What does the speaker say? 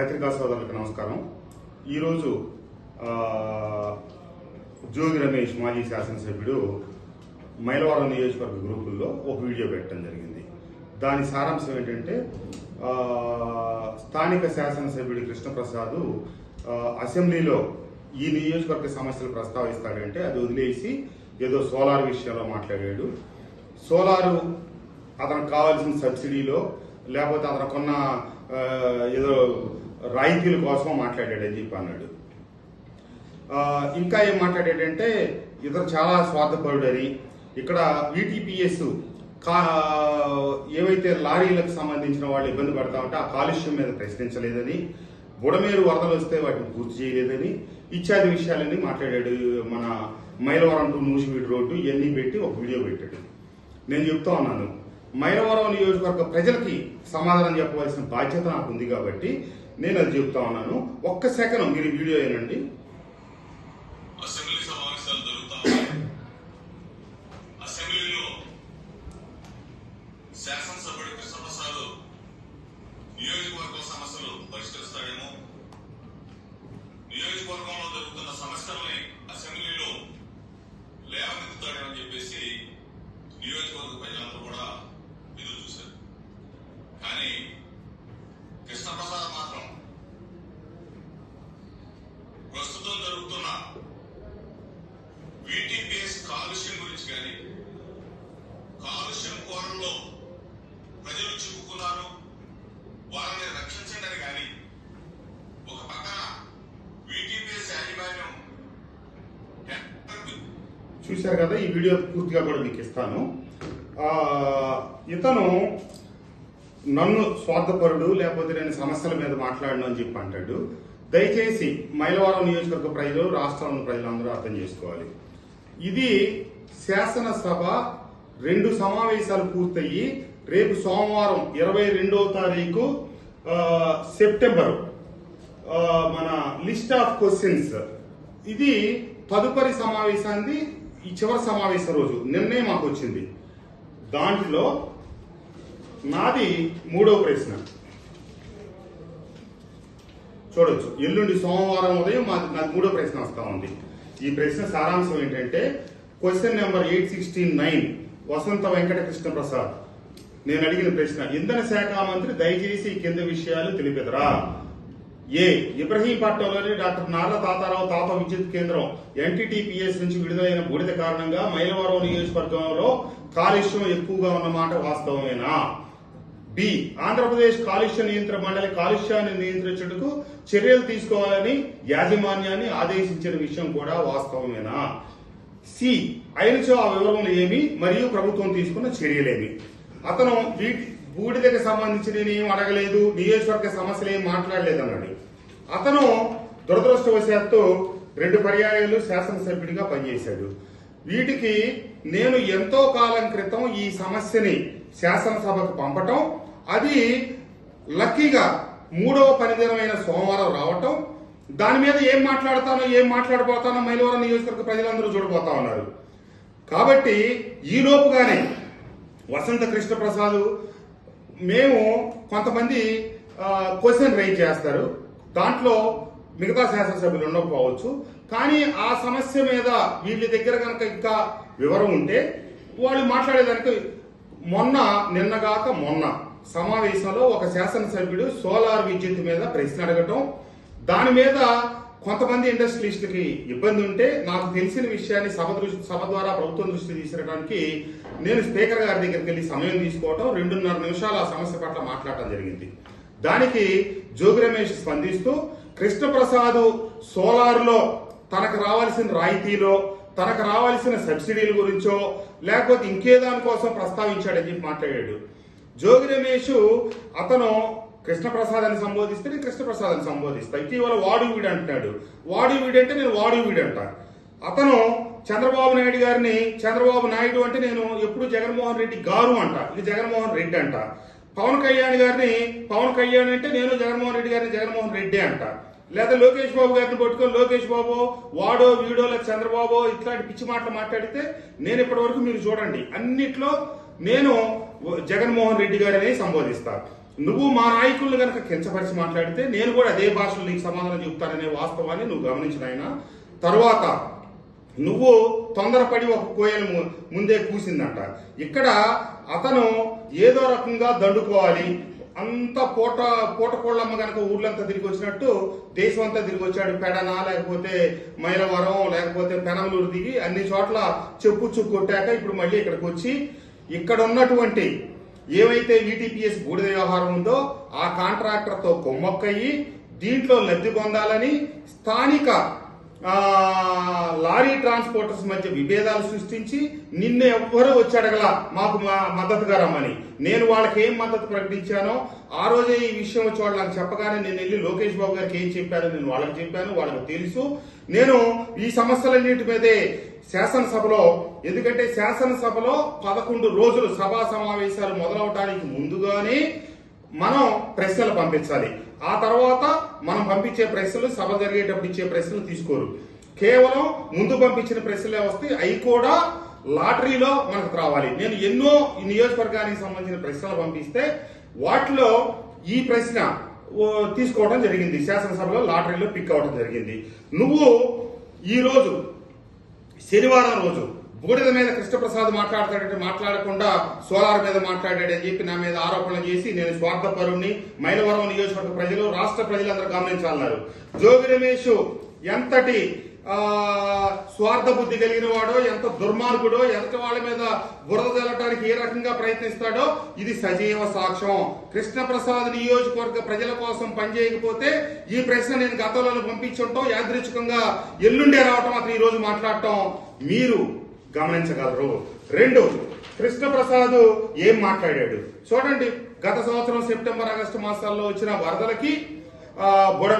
పత్రికా సోదరులకు నమస్కారం. ఈరోజు జోగి రమేష్ మాజీ శాసనసభ్యుడు మైలవరం నియోజకవర్గ గ్రూపుల్లో ఒక వీడియో పెట్టడం జరిగింది. దాని సారాంశం ఏంటంటే స్థానిక శాసనసభ్యుడు కృష్ణప్రసాద్ అసెంబ్లీలో ఈ నియోజకవర్గ సమస్యలు ప్రస్తావిస్తాడంటే అది వదిలేసి ఏదో సోలార్ విషయంలో మాట్లాడాడు. సోలారు అతనికి కావాల్సిన సబ్సిడీలో లేకపోతే అతను కొన్న ఏదో రాయితీల కోసం మాట్లాడాడని చెప్పి అన్నాడు. ఇంకా ఏం మాట్లాడాడంటే ఇతను చాలా స్వార్థపరుడని ఇక్కడ వీటీపీఎస్ కా ఏవైతే లారీలకు సంబంధించిన వాళ్ళు ఇబ్బంది పడతా ఉంటే ఆ కాలుష్యం మీద ప్రశ్నించలేదని బుడమేరు వరదలు వస్తే వాటిని పూర్తి చేయలేదని ఇత్యాది విషయాలన్నీ మాట్లాడాడు మన మైలవరం టు నూసివీడు రోడ్డు ఇవన్నీ పెట్టి ఒక వీడియో పెట్టాడు. నేను చెప్తా ఉన్నాను. మైలవరం నియోజకవర్గ ప్రజలకి సమాధానం చెప్పవలసిన బాధ్యత నాకు ఉంది కాబట్టి నేను అది చెప్తా ఉన్నాను. ఒక్క సెకండ్ మీరు వీడియో ఏనండి అసెంబ్లీ సమావేశాలు జరుగుతా ఉన్నాయి. అసెంబ్లీలో శాసనసభ్యుడు కృష్ణప్రసాద్ నియోజకవర్గం సమస్యలు పరిష్కరిస్తాడేమో. నియోజకవర్గంలో జరుగుతున్న సమస్యల్ని అసెంబ్లీలో లేవనెత్తుతాడేమో అని చెప్పేసి నియోజకవర్గ ప్రజలందరూ కూడా ఎదురు చూశారు కానీ కృష్ణప్రసాద్ మాత్రం ప్రస్తుతం జరుగుతున్న వీటీపీఎస్ కాలుష్యం గురించి కానీ కాలుష్యం కోరల్లో ప్రజలు చిక్కుకున్నారు వాళ్ళని రక్షించండి అని కానీ ఒక పక్కన వీటీపీఎస్ యాజమాన్యం చూశారు కదా ఈ వీడియో పూర్తిగా కూడా మీకు ఇస్తాను. ఇతను నన్ను స్వార్థపరుడు లేకపోతే నేను సమస్యల మీద మాట్లాడను అని చెప్పి అంటాడు. దయచేసి మైలవరం నియోజకవర్గ ప్రజలు రాష్ట్రంలో ప్రజలందరూ అర్థం చేసుకోవాలి. ఇది శాసనసభ రెండు సమావేశాలు పూర్తయ్యి రేపు సోమవారం ఇరవై రెండవ తారీఖు సెప్టెంబర్. మన లిస్ట్ ఆఫ్ క్వశ్చన్స్. ఇది తదుపరి సమావేశాన్ని ఈ చివరి సమావేశం రోజు నిన్నే మాకు వచ్చింది. దాంట్లో నాది మూడో ప్రశ్న. చూడొచ్చు. ఎల్లుండి సోమవారం ఉదయం మాది నాకు మూడో ప్రశ్న వస్తూ ఉంది. ఈ ప్రశ్న సారాంశం ఏంటంటే question number eight sixteen nine Vasantha Venkata Krishna Prasad. నేను అడిగిన ప్రశ్న ఇంధన శాఖ మంత్రి దయచేసి ఈ కింద విషయాలు తెలిపెదరా? ఏ ఇబ్రహీంపట్నంలోని డాక్టర్ నార్ల తాతారావు తాప విద్యుత్ కేంద్రం ఎన్టీటీపీఎస్ నుంచి విడుదలైన బూడిద కారణంగా మైలవరం నియోజకవర్గంలో కాలుష్యం ఎక్కువగా ఉన్నమాట వాస్తవమేనా? బి ఆంధ్రప్రదేశ్ కాలుష్య నియంత్రణ మండలి కాలుష్యాన్ని నియంత్రించుటకు చర్యలు తీసుకోవాలని యాజమాన్యాన్ని ఆదేశించిన విషయం కూడా వాస్తవమేనా? సి అయినచో ఆ వివరములు ఏమి మరియు ప్రభుత్వం తీసుకున్న చర్యలేమి? అతను వీటి బూడిదకి సంబంధించి నేనేం అడగలేదు నియోజకవర్గ సమస్యలు ఏం మాట్లాడలేదు అన్నాడు. అతను దురదృష్టవశాత్తు రెండు పర్యాయాలు శాసనసభ్యుడిగా పనిచేశాడు. వీటికి నేను ఎంతో కాలం క్రితం ఈ సమస్యని శాసనసభకు పంపటం అది లక్కీగా మూడవ పనిదినమైన సోమవారం రావటం దాని మీద ఏం మాట్లాడతానో ఏం మాట్లాడబోతానో మైలవరం నియోజకవర్గ ప్రజలందరూ చూడబోతా ఉన్నారు. కాబట్టి ఈ లోపుగానే వసంత కృష్ణ ప్రసాద్ మేము కొంతమంది క్వశ్చన్ రైజ్ చేస్తారు. దాంట్లో మిగతా శాసనసభ్యులు ఉండకపోవచ్చు. కానీ ఆ సమస్య మీద వీళ్ళ దగ్గర కనుక ఇంకా వివరం ఉంటే వాళ్ళు మాట్లాడేదానికి మొన్న నిన్నగాక మొన్న సమావేశంలో ఒక శాసనసభ్యుడు సోలార్ విద్యుత్ మీద ప్రశ్న అడగటం దాని మీద కొంతమంది ఇండస్ట్రియలిస్టులకి ఇబ్బంది ఉంటే నాకు తెలిసిన విషయాన్ని సభ దృష్టి సభ ద్వారా ప్రభుత్వం దృష్టి తీసుకురావడానికి నేను స్పీకర్ గారి దగ్గరికి వెళ్ళి సమయం తీసుకోవటం రెండున్నర నిమిషాలు ఆ సమస్య పట్ల మాట్లాడటం జరిగింది. దానికి జోగి రమేష్ స్పందిస్తూ కృష్ణప్రసాద్ సోలార్లో తనకు రావాల్సిన రాయితీలో తనకు రావాల్సిన సబ్సిడీల గురించో లేకపోతే ఇంకే దానికోసం ప్రస్తావించాడని చెప్పి మాట్లాడాడు. జోగి రమేష్ అతను కృష్ణప్రసాద్ అని సంబోధిస్తే నేను కృష్ణప్రసాద్ అని సంబోధిస్తా. ఇటీవల వాడు వీడు అంటున్నాడు. వాడు వీడు అంటే నేను వాడు వీడు అంట. అతను చంద్రబాబు నాయుడు గారిని చంద్రబాబు నాయుడు అంటే నేను ఎప్పుడు జగన్మోహన్ రెడ్డి గారు అంట. ఇది జగన్మోహన్ రెడ్డి అంట. పవన్ కళ్యాణ్ గారిని పవన్ కళ్యాణ్ అంటే నేను జగన్మోహన్ రెడ్డి గారిని జగన్మోహన్ రెడ్డి అంట. లేదా లోకేష్ బాబు గారిని పట్టుకొని లోకేష్ బాబు వాడో వీడో లేదా చంద్రబాబు ఇట్లాంటి పిచ్చి మాటలు మాట్లాడితే నేను ఇప్పటి వరకు మీరు చూడండి. అన్నిట్లో నేను జగన్మోహన్ రెడ్డి గారిని సంబోధిస్తాను నువ్వు మా నాయకులను కనుక కించపరిచి మాట్లాడితే నేను కూడా అదే భాషలో నీకు సమాధానం చెప్తాననే వాస్తవాన్ని నువ్వు గమనించిన ఆయన. తర్వాత నువ్వు తొందరపడి ఒక కోయను ము- ముందే కూసిందంట. ఇక్కడ అతను ఏదో రకంగా దండుకోవాలి. అంత పూట పూట కనుక ఊర్లంతా తిరిగి వచ్చినట్టు దేశం అంతా తిరిగి వచ్చాడు. పెడన లేకపోతే మైలవరం లేకపోతే పెనమలూరు దిగి అన్ని చోట్ల చెప్పు చుక్కు కొట్టాక ఇప్పుడు మళ్ళీ ఇక్కడికి వచ్చి ఇక్కడ ఉన్నటువంటి ఏవైతే వీటీపీఎస్ బూడిద వ్యవహారం ఉందో ఆ కాంట్రాక్టర్తో కొమ్మక్కయ్యి దీంట్లో లబ్ధి పొందాలని స్థానిక లారీ ట్రాన్స్పోర్టర్స్ మధ్య విభేదాలు సృష్టించి నిన్న ఎవ్వరూ వచ్చి మాకు మా మద్దతుగా రమ్మని నేను వాళ్ళకి ఏం మద్దతు ప్రకటించానో ఆ రోజే ఈ విషయం వచ్చి వాళ్ళు నాకు చెప్పగానే నేను వెళ్ళి లోకేష్ బాబు గారికి ఏం చెప్పాను నేను వాళ్ళకి చెప్పాను వాళ్ళకి తెలుసు. నేను ఈ సమస్యలన్నిటి మీదే శాసనసభలో ఎందుకంటే శాసనసభలో పదకొండు రోజులు సభా సమావేశాలు మొదలవటానికి ముందుగానే మనం ప్రశ్నలు పంపించాలి. ఆ తర్వాత మనం పంపించే ప్రశ్నలు సభ జరిగేటప్పుడు ఇచ్చే ప్రశ్నలు తీసుకోరు. కేవలం ముందు పంపించిన ప్రశ్నలే వస్తాయి అవి కూడా లాటరీలో మనకు రావాలి. నేను ఎన్నో ఈ నియోజకవర్గానికి సంబంధించిన ప్రశ్నలు పంపిస్తే వాటిలో ఈ ప్రశ్న ఓ, తీసుకోవడం జరిగింది. శాసనసభలో లాటరీలో పిక్ అవ్వడం జరిగింది. నువ్వు ఈరోజు శనివారం రోజు బూడిద మీద కృష్ణప్రసాద్ మాట్లాడతాడంటే మాట్లాడకుండా సోలార్ మీద మాట్లాడాడని చెప్పి నా మీద ఆరోపణలు చేసి నేను స్వార్థపరుణ్ణి మైలవరం నియోజకవర్గ ప్రజలు రాష్ట్ర ప్రజలందరూ గమనించాలన్నారు. జోగి రమేష్ ఎంతటి స్వార్థ బుద్ధి కలిగిన వాడో ఎంత దుర్మార్గుడో ఎంత వాళ్ళ మీద బురద తెల్లటానికి ఏ రకంగా ప్రయత్నిస్తాడో ఇది సజీవ సాక్ష్యం. కృష్ణప్రసాద్ నియోజకవర్గ ప్రజల కోసం పనిచేయకపోతే ఈ ప్రశ్న నేను గతంలో పంపించుంటాం. యాదృచ్ఛికంగా ఎల్లుండే రావటం అతను ఈ రోజు మాట్లాడటం. మీరు గమనించగలరు. రెండు కృష్ణప్రసాద్ ఏం మాట్లాడాడు? చూడండి గత సంవత్సరం సెప్టెంబర్ ఆగస్టు మాసాల్లో వచ్చిన వరదలకి ఆ, బుడమ